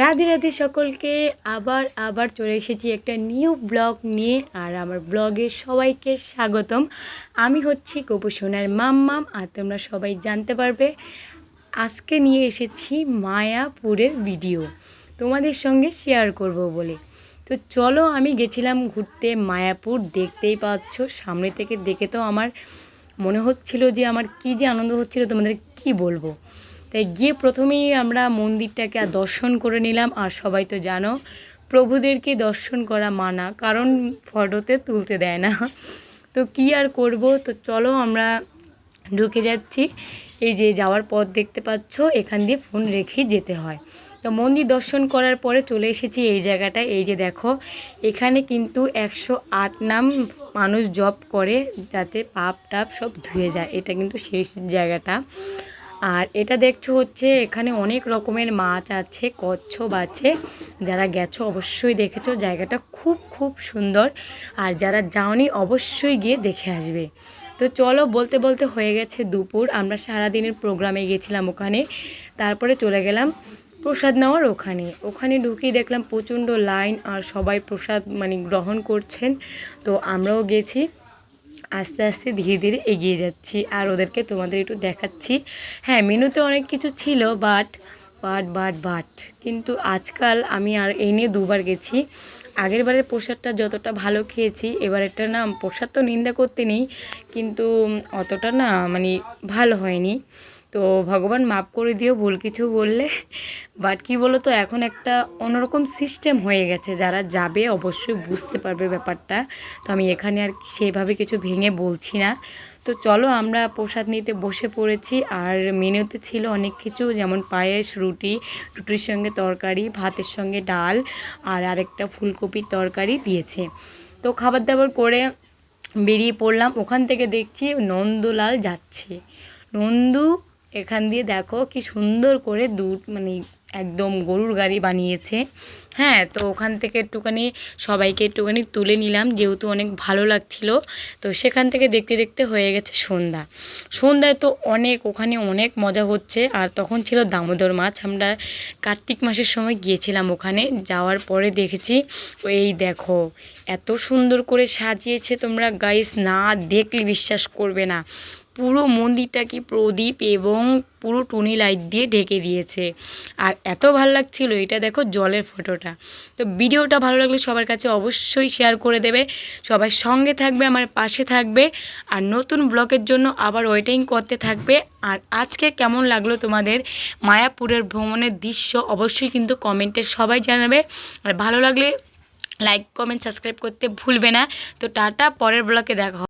রাধে রাধে সকলকে আবার আবার চলে এসেছি একটা নিউ ব্লগ নিয়ে, আর আমার ব্লগে সবাইকে স্বাগতম। আমি হচ্ছি গোপু সোনার মাম্মাম, আর তোমরা সবাই জানতে পারবে, আজকে নিয়ে এসেছি মায়াপুরের ভিডিও তোমাদের সঙ্গে শেয়ার করব বলে। তো চলো, আমি গেছিলাম ঘুরতে মায়াপুর, দেখতেই পাচ্ছ, সামনে থেকে দেখে তো আমার মনে হচ্ছিল যে আমার কী যে আনন্দ হচ্ছিল, তোমাদের কি বলব? তাই গিয়ে প্রথমেই আমরা মন্দিরটাকে দর্শন করে নিলাম। আর সবাই তো জানো, প্রভুদেরকে দর্শন করা মানা, কারণ ফটোতে তুলতে দেয় না। তো কী আর করব? তো চলো আমরা ঢুকে যাচ্ছি। এই যে যাওয়ার পথ দেখতে পাচ্ছ, এখান দিয়ে ফোন রেখেই যেতে হয়। তো মন্দির দর্শন করার পরে চলে এসেছি এই জায়গাটা এই যে দেখো, এখানে কিন্তু একশো আট নাম মানুষ জব করে, যাতে পাপ টাপ সব ধুয়ে যায়। এটা কিন্তু শেষ জায়গাটা। আর এটা দেখছ হচ্ছে এখানে অনেক রকমের মাছ আছে, কচ্ছপ আছে। যারা গেছো অবশ্যই দেখেছ, জায়গাটা খুব খুব সুন্দর। আর যারা যাওনি অবশ্যই গিয়ে দেখে আসবে। তো চলো বলতে বলতে হয়ে গেছে দুপুর। আমরা সারাদিনের প্রোগ্রামে গেছিলাম ওখানে। তারপরে চলে গেলাম প্রসাদ নেওয়ার ওখানে। ওখানে ঢুকিয়ে দেখলাম প্রচণ্ড লাইন আর সবাই প্রসাদ মানে গ্রহণ করছেন। তো আমরাও গেছি। আস্তে আস্তে ধীরে ধীরে এগিয়ে যাচ্ছি আর ওদেরকে তোমাদের একটু দেখাচ্ছি। হ্যাঁ মেনুতে অনেক কিছু ছিল বাট বাট বাট বাট কিন্তু আজকাল আমি আর এই নিয়ে দুবার গেছি। আগের বারের প্রসাদটা যতটা ভালো খেয়েছি, এবার এবারেরটা না, প্রসাদ তো নিন্দা করতে নেই, কিন্তু অতটা না মানে ভালো হয়নি। তো ভগবান মাফ করে দিও, ভুল কিছু বললে। বাট কী বলো তো এখন একটা অন্যরকম সিস্টেম হয়ে গেছে। যারা যাবে অবশ্যই বুঝতে পারবে ব্যাপারটা। তো আমি এখানে আর সেভাবে কিছু ভেঙে বলছি না। তো চলো আমরা প্রসাদ নিতে বসে পড়েছি। আর মেনুতে ছিল অনেক কিছু, যেমন পায়েস, রুটি, রুটির সঙ্গে তরকারি, ভাতের সঙ্গে ডাল, আর আরেকটা ফুলকপির তরকারি দিয়েছে। তো খাবার দাবার করে বেরিয়ে পড়লাম। ওখান থেকে দেখছি নন্দলাল যাচ্ছে। নন্দু এখান দিয়ে দেখো কি সুন্দর করে দু মানে একদম গরুর গাড়ি বানিয়েছে। হ্যাঁ তো ওখান থেকে একটুখানি সবাইকে একটুখানি তুলে নিলাম, যেহেতু অনেক ভালো লাগছিল। তো সেখান থেকে দেখতে দেখতে হয়ে গেছে সন্ধ্যা। সন্ধ্যায় তো অনেক, ওখানে অনেক মজা হচ্ছে। আর তখন ছিল দামোদর মাছ। আমরা কার্তিক মাসের সময় গিয়েছিলাম ওখানে। যাওয়ার পরে দেখেছি, এই দেখো, এত সুন্দর করে সাজিয়েছে তোমরা গাইস না দেখলে বিশ্বাস করবে না। পুরো মন্দিরটা কি প্রদীপ এবং পুরো টুনি লাইট দিয়ে ঢেকে দিয়েছে। আর এত ভালো লাগছিল, এটা দেখো জলের ফটোটা। তো ভিডিওটা ভালো লাগলে সবার কাছে অবশ্যই শেয়ার করে দেবে। সবাই সঙ্গে থাকবে, আমার পাশে থাকবে। আর নতুন ব্লগের জন্য আবার ওয়েটিং করতে থাকবে। আর আজকে কেমন লাগল তোমাদের মায়াপুরের ভ্রমণের দৃশ্য, অবশ্যই কিন্তু কমেন্টে সবাই জানাবে। আর ভালো লাগলে লাইক, কমেন্ট, সাবস্ক্রাইব করতে ভুলবে না। তো টাটা, পরের ব্লগে দেখা।